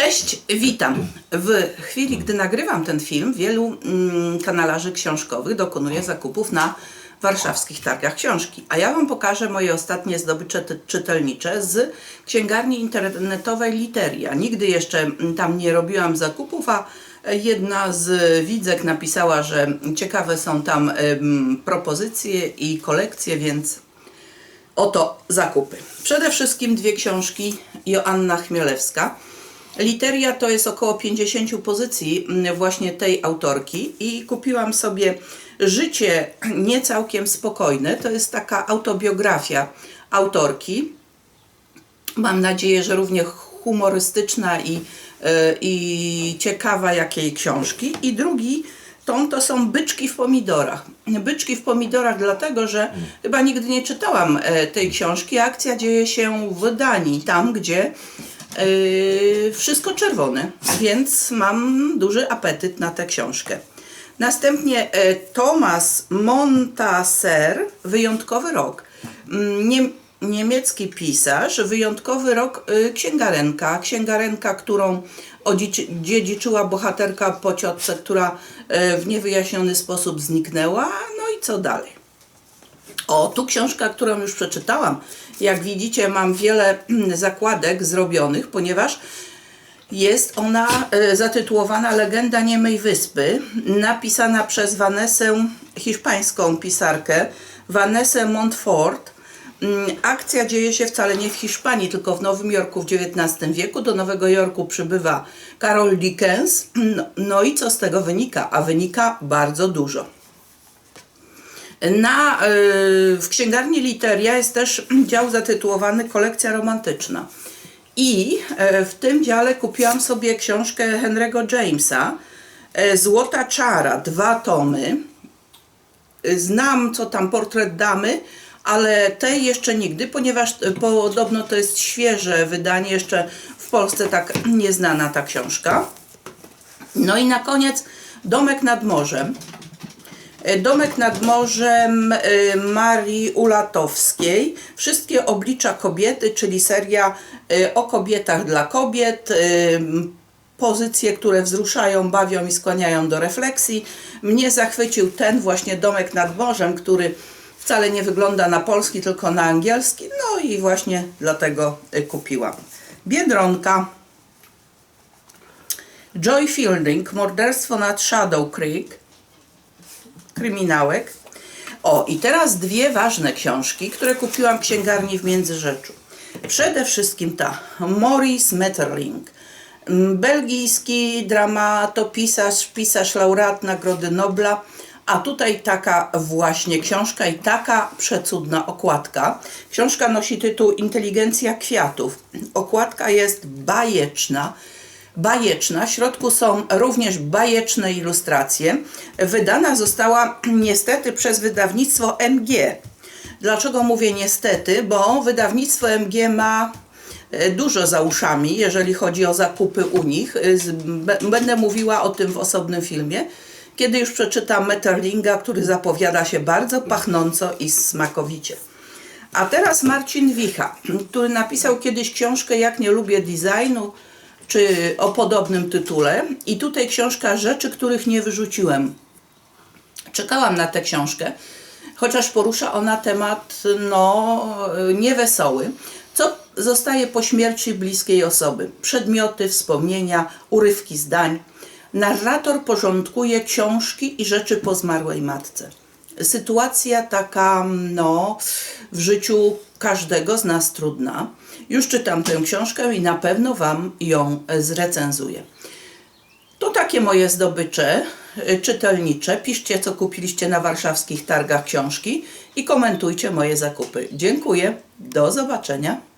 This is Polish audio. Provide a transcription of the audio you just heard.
Cześć, witam. W chwili, gdy nagrywam ten film, wielu mm, kanalarzy książkowych dokonuje zakupów na warszawskich targach książki. A ja Wam pokażę moje ostatnie zdobycze czytelnicze z księgarni internetowej Literia. Nigdy jeszcze mm, tam nie robiłam zakupów, a jedna z widzek napisała, że ciekawe są tam em, propozycje i kolekcje, więc Oto zakupy. Przede wszystkim dwie książki Joanna Chmielewska. Literia to jest około 50 pozycji mm, właśnie tej autorki i kupiłam sobie Życie nie całkiem spokojne. To jest taka autobiografia autorki. Mam nadzieję, że równie humorystyczna i, e, i ciekawa jak jej książki. I drugi tom to są Byczki w pomidorach. Byczki w pomidorach dlatego, że chyba nigdy nie czytałam e, tej książki. Akcja dzieje się w Danii, tam gdzie e, wszystko czerwone, więc mam duży apetyt na tę książkę. Następnie e, Thomas Montasser, Wyjątkowy rok. Mm, Nie, niemiecki pisarz, Wyjątkowy rok, y, księgarenka. Księgarenka, którą odziedziczyła bohaterka po ciotce, która e, w niewyjaśniony sposób zniknęła. No i co dalej? O, tu książka, którą już przeczytałam. Jak widzicie, mam wiele mm, zakładek zrobionych, ponieważ jest ona e, zatytułowana Legenda Niemej Wyspy, napisana przez Vanessę, hiszpańską pisarkę, Vanessę Montfort. Mm, Akcja dzieje się wcale nie w Hiszpanii, tylko w Nowym Jorku w XIX wieku. Do Nowego Jorku przybywa Carol Dickens. No, no i co z tego wynika? A wynika bardzo dużo. Na, y, w księgarni Literia jest też dział zatytułowany Kolekcja romantyczna. I e, w tym dziale kupiłam sobie książkę Henry'ego Jamesa e, Złota czara, dwa tomy. Znam co tam portret damy, ale tej jeszcze nigdy, ponieważ podobno to jest świeże wydanie, jeszcze w Polsce tak nieznana ta książka. No i na koniec Domek nad morzem. E, Domek nad morzem e, Marii Ulatowskiej. Wszystkie oblicza kobiety, czyli seria e, o kobietach dla kobiet. Pozycje, które wzruszają, bawią i skłaniają do refleksji. Mnie zachwycił ten właśnie Domek nad morzem, który wcale nie wygląda na polski, tylko na angielski. No i właśnie dlatego kupiłam. Biedronka. Joy Fielding, Morderstwo nad Shadow Creek kryminałek. O, i teraz dwie ważne książki, które kupiłam w księgarni w Międzyrzeczu. Przede wszystkim ta Maurice Metterling. Belgijski dramatopisarz, pisarz laureat Nagrody Nobla. A tutaj taka właśnie książka i taka przecudna okładka. Książka nosi tytuł Inteligencja kwiatów. Okładka jest bajeczna bajeczna. W środku są również bajeczne ilustracje. Wydana została niestety przez wydawnictwo MG. Dlaczego mówię niestety? Bo wydawnictwo MG ma e, dużo za uszami, jeżeli chodzi o zakupy u nich. E, Będę mówiła o tym w osobnym filmie, kiedy już przeczytam Metterlinga, który zapowiada się bardzo pachnąco i smakowicie. A teraz Marcin Wicha, który napisał kiedyś książkę Jak nie lubię designu, czy o podobnym tytule. I tutaj książka Rzeczy, których nie wyrzuciłem. Czekałam na tę książkę, chociaż porusza ona temat no, niewesoły. Co zostaje po śmierci bliskiej osoby? Przedmioty, wspomnienia, urywki zdań. Narrator porządkuje książki i rzeczy po zmarłej matce. Sytuacja taka, no, w życiu każdego z nas trudna. Już czytam tę książkę i na pewno Wam ją zrecenzuję. To takie moje zdobycze y, czytelnicze. Piszcie, co kupiliście na warszawskich targach książki i komentujcie moje zakupy. Dziękuję. Do zobaczenia.